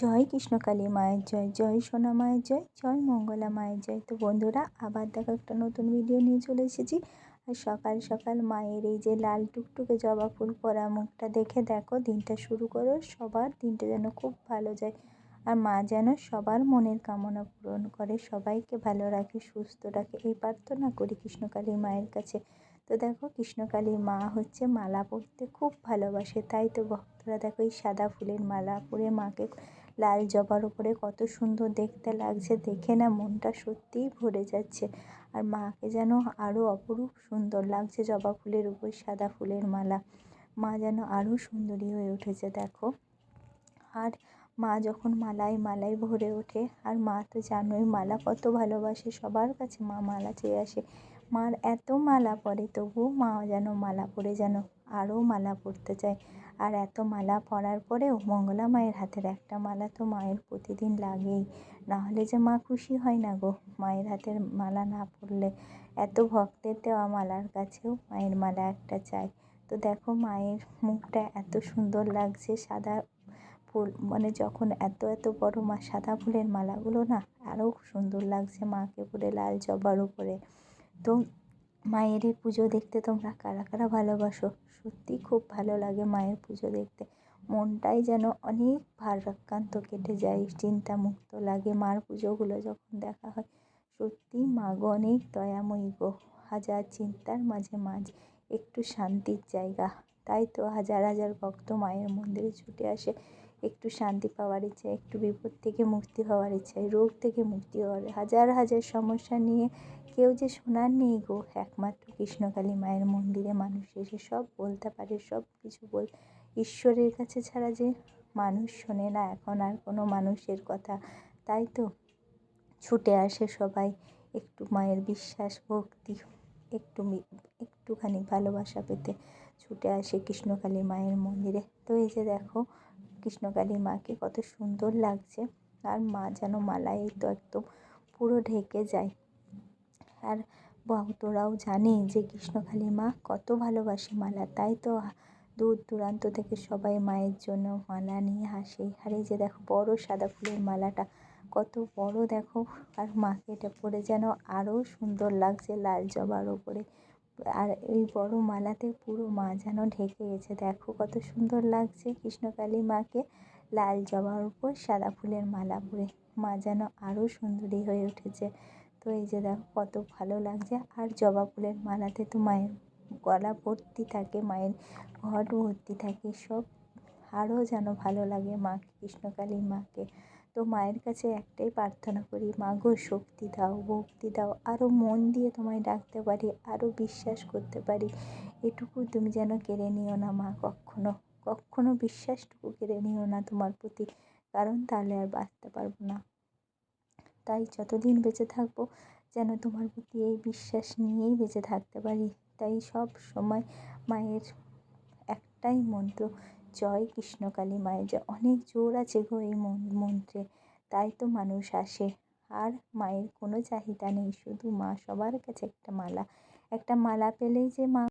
জয় কৃষ্ণকালী মায়ের জয় জয় সোনা মায়ের জয় জয় মঙ্গলা মায়ের জয়। তো বন্ধুরা, আবার দেখো একটা নতুন ভিডিও নিয়ে চলে এসেছি। আর সকাল সকাল মায়ের এই যে লাল টুকটুকে জবা ফুল পরা মুখটা দেখে দেখো, দিনটা শুরু করো, সবার দিনটা যেন খুব ভালো যায়। আর মা যেন সবার মনের কামনা পূরণ করে, সবাইকে ভালো রাখে, সুস্থ রাখে, এই প্রার্থনা করি কৃষ্ণকালী মায়ের কাছে। তো দেখো কৃষ্ণকালী মা হচ্ছে মালা পরতে খুব ভালোবাসে, তাই তো ভক্তরা দেখো এই সাদা ফুলের মালা পরে মাকে লাল জবার উপরে কত সুন্দর দেখতে লাগছে, দেখে না মনটা সত্যিই ভরে যাচ্ছে। আর মাকে যেন আরও অপরূপ সুন্দর লাগছে জবা ফুলের উপর সাদা ফুলের মালা। মা যেন আরও সুন্দরী হয়ে উঠেছে, দেখো। আর মা যখন মালায় মালায় ভরে ওঠে, আর মা তো জানোই মালা কত ভালোবাসে, সবার কাছে মা মালা চেয়ে আসে। মার এত মালা পরে, তবুও মা যেন মালা পরে যেন আরও মালা পরতে চায়। আর এত মালা পরার পরেও মঙ্গলা মায়ের হাতের একটা মালা তো মায়ের প্রতিদিন লাগেই। নাহলে যে মা খুশি হয় না গো, মায়ের হাতের মালা না পরলে। এত ভক্তের দেওয়া মালার কাছেও মায়ের মালা একটা চাই। তো দেখো মায়ের মুখটা এত সুন্দর লাগছে, সাদা ফুল মানে যখন এত এত বড় মা, সাদা ফুলের মালাগুলো না আরও সুন্দর লাগছে মাকে পরে লাল জবার উপরে। তো মায়ের এই পুজো দেখতে তোমরা কারা কারা ভালোবাসো? সত্যি খুব ভালো লাগে মায়ের পুজো দেখতে। মনটাই যেন অনেক ভারাক্রান্ত কেটে যায়, চিন্তামুক্ত লাগে মার পুজোগুলো যখন দেখা হয়। সত্যি মা গো, অনেক দয়াময়ী গো, হাজার চিন্তার মাঝে মাঝ, একটু শান্তির জায়গা। তাই তো হাজার হাজার ভক্ত মায়ের মন্দিরে ছুটে আসে। একটু শান্তি পাওয়ার ইচ্ছে, একটু বিপদ থেকে মুক্তি হওয়ার ইচ্ছায় রোগ থেকে মুক্তি হওয়ার হাজার হাজার সমস্যা নিয়ে কেউ যে শোনার নেই গো। একমাত্র কৃষ্ণকালী মায়ের মন্দিরে মানুষ এসে সব বলতে পারে, সব কিছু বল। ঈশ্বরের কাছে ছাড়া যে মানুষ শোনে না, এখন আর কোনো মানুষের কথা। তাই তো ছুটে আসে সবাই, একটু মায়ের বিশ্বাস, ভক্তি, একটু একটুখানি ভালোবাসা পেতে। ছুটে আসে কৃষ্ণকালী মায়ের মন্দিরে। তো এই যে দেখো কৃষ্ণকালী মাকে কত সুন্দর লাগছে। আর মা যেন মালায় তো একদম পুরো ঢেকে যায়। আর ভক্তরাও জানে যে কৃষ্ণকালী মা কত ভালোবাসে মালা। তাই তো দূর দূরান্ত থেকে সবাই মায়ের জন্য মালা নিয়ে আসে। আর এই যে দেখো বড় সাদা ফুলের মালাটা, কত বড় দেখো। আর মাকে এটা পরে যেন আরও সুন্দর লাগছে লাল জবার ওপরে। আর এই বড় মালাতে পুরো মা যেন ঢেকে গেছে। দেখো কত সুন্দর লাগছে কৃষ্ণকালী মাকে লাল জবার উপর সাদা ফুলের মালা পরে। মা যেন আরও সুন্দরী হয়ে উঠেছে। তো এই যে দেখো কত ভালো লাগছে। আর জবা ফুলের মালাতে তো মায়ের গলা ভর্তি থাকে, মায়ের ঘট ভর্তি থাকে, সব আরও যেন ভালো লাগে মা, কৃষ্ণকালী মাকে। তো মায়ের কাছে একটাই প্রার্থনা করি, মা গো, শক্তি দাও, ভক্তি দাও আরও মন দিয়ে তোমায় ডাকতে পারি আরও বিশ্বাস করতে পারি। এটুকু তুমি যেন কেড়ে নিও না মা, কখনো কখনো বিশ্বাসটুকু কেড়ে নিও না তোমার প্রতি, কারণ তাহলে আর বাঁচতে পারব না। তাই যতদিন বেঁচে থাকব, যেন তোমার প্রতি এই বিশ্বাস নিয়েই বেঁচে থাকতে পারি। তাই সব সময় মায়ের একটাই মন্ত্র জয় কৃষ্ণ কালী মায়ের জয়। অনেক জোর আছে গো এই মন্ত্রে। তাই তো মানুষ আসে। আর মায়ের কোনো চাহিদা নেই। শুধু মা সবার কাছে একটা মালা। একটা মালা পেলেই যে মা